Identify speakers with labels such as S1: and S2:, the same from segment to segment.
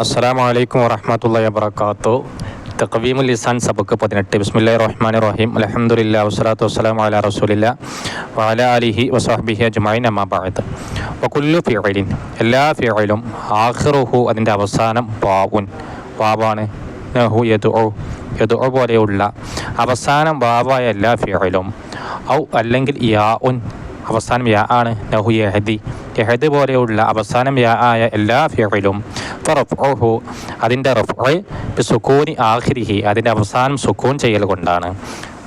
S1: അസ്സാം വലൈക്കും വറഹമത്തല്ലാ വാത്തു തഖവീമുൽ ലിസാൻ സബക്ക് പതിനെട്ട്. ബിസ്മില്ലാ റഹ്മാൻ റഹീം. അലഹമുല്ല വസ്സലാത്തു വസ്സലാം അല റസൂലില്ല. വാല അലിഹി വസാഹബിഹി അജ്മൈൻ അമ്മാബായത് വകുല്ലു ഫിയലിൻ എല്ലാ ഫിയലും ആഖിറുഹു അതിന്റെ അവസാനം വാവുൻ. വാവാണ്. നഹു യദുഉ. യദു പോലെയുള്ള അവസാനം വാവായ എല്ലാ ഫിയലും ഔ അല്ലെങ്കിൽ യാ ഉൻ അവസാനം യാ ആണ്. നഹു യഹദി. യഹദ് പോലെയുള്ള അവസാനം യാ ആയ എല്ലാ ഫിഅലും ഫറഫ്ഉഹു അതിന്റെ റഫ്ഉ ബിസുക്കൂനി ആഖിരിഹി അതിന്റെ അവസാനം സുക്കൂൻ ചെയ്യൽ കൊണ്ടാണ്.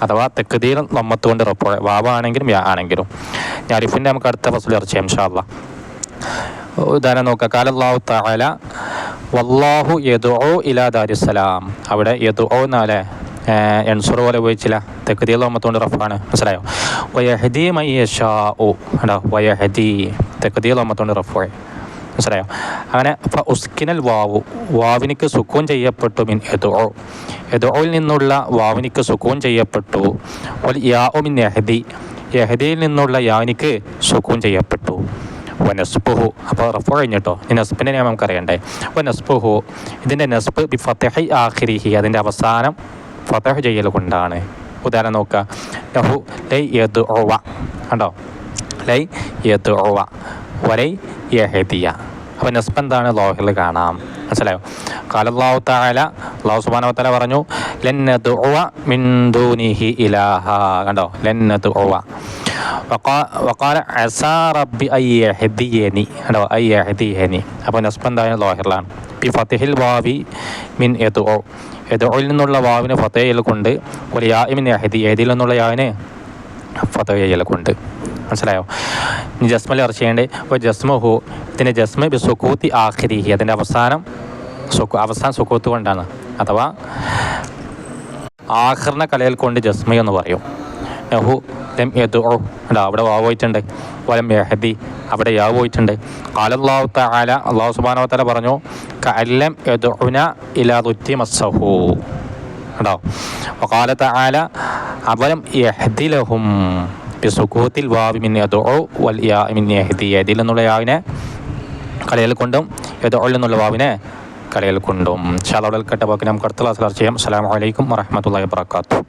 S1: അഥവാ തെക്കുതീർ നമ്മത്ത് കൊണ്ട് വാവ വാവാണെങ്കിലും യാ ആണെങ്കിലും. ഞാൻ അരിഫിന്റെ നമുക്ക് അടുത്ത ഫസൽ ഇറച്ചാം ഇൻഷാ ഉദാഹരണം നോക്കുക. കാലല്ലാഹു തആല വല്ലാഹു യദുഉ ഇലാ ദാരിസ്സലാം. അവിടെ യദു ഓ എന്നാലേ എൺസുർ പോലെ ഉപയോഗിച്ചില്ല. തെക്കുതിയുള്ള ഒമ്പത്തോണ്ട് റഫാണ് മനസ്സിലായോ? വയഹദി മയ്യഷാ ഓ അടാ വയഹദി തെക്കുതീൽ ഒമ്പത്തോണ്ട് റഫ് മനസ്സിലായോ? അങ്ങനെ ഉസ്കിനൽ വാവു വാവിനിക്ക് സുക്കൂൻ ചെയ്യപ്പെട്ടു മിൻ എതുഒ എതുഒയിൽ നിന്നുള്ള വാവിനിക്ക് സുക്കൂൻ ചെയ്യപ്പെട്ടു. ഒൽ യാ ഒ മിൻ യഹദി യഹദിയിൽ നിന്നുള്ള യാനിക്ക് സുക്കൂൻ ചെയ്യപ്പെട്ടു. വനസ്ബുഹു അപ്പോൾ റഫു കഴിഞ്ഞിട്ടോ? ഈ നസ്ബിന്റെ നിയമം നമുക്കറിയണ്ടേ? വനസ്ബുഹു ഇതിന്റെ നസ്ബ് ബി ഫത്തഹി ആഖിരിഹി അതിന്റെ അവസാനം ഫത്തഹ് ചെയ്യൽ കൊണ്ടാണ്. ഉദാഹരണം നോക്കുക ലഹു ലൈ യദ് ഒവ കണ്ടോ? ലൈ യദ് ഒവ വലൈ യഹദിയ. അപ്പോൾ നസ്ബ് എന്താണ് ലോഹിൽ കാണാം. മനസ്സിലായോ? കാലല്ലാഹു താല അല്ലാഹു സുബ്ഹാനഹു തല പറഞ്ഞു ഇലാഹ. കണ്ടോ? വഖാല അസാ റബ്ബി കണ്ടോ? അപ്പോൾ നസ്ബ് എന്താണ് ലോഹിലാണ് ബി ഫതഹിൽ വാവി മിൻ യദ്ഉ. യദ്ഉയിൽ നിന്നുള്ള വാവിന് ഫത്തേയിൽ കൊണ്ട് ഒരു യാഇമിൻ എഹദി യഹദിയിൽ നിന്നുള്ള യാവിന്? ഫത്തേയിൽ കൊണ്ട്. മനസ്സിലായോ? ജസ്മൽ ഇറച്ച് ചെയ്യേണ്ടത് അപ്പോൾ ജസ്മഹു ഇതിന്റെ ജസ്മ ബി സുക്കൂത്തി ആഖിരിഹി അതിന്റെ അവസാനം സുക്കു അവസാനം സുക്കൂത്ത് കൊണ്ടാണ്. അഥവാ ആഖിറിനെ കലയിൽ കൊണ്ട് ജസ്മ എന്ന് പറയും. നഹു ലം അവിടെ വാ പോയിട്ടുണ്ട്. വലം യഹദി. അവിടെ യാ പോയിട്ടുണ്ട്. കാലല്ലാഹു താല അള്ളാഹു സുബ്ഹാനഹു വതആല പറഞ്ഞു കഅല്ലം യദുന ഇലാ ദുറ്റി മസ്സഹു. കേട്ടോ വഖാല തആല അവലം യഹദി ലഹും. ബിസുകൂത്തിൽ വാവി മിൻ യദു വൽ യാ മിൻ യദിൽ എന്നുള്ള യാവിനെ കളയിൽ കൊണ്ടും യദു എന്നുള്ള വാവിനെ കളയിൽ കൊണ്ടും. ഷാലോടൽ കട്ട വാക്കിനെ നമുക്ക് അടുത്ത ചർച്ച ചെയ്യാം. അസ്സലാമു അലൈക്കും വറഹ്മത്തുള്ളാഹി വബറകാതുഹു.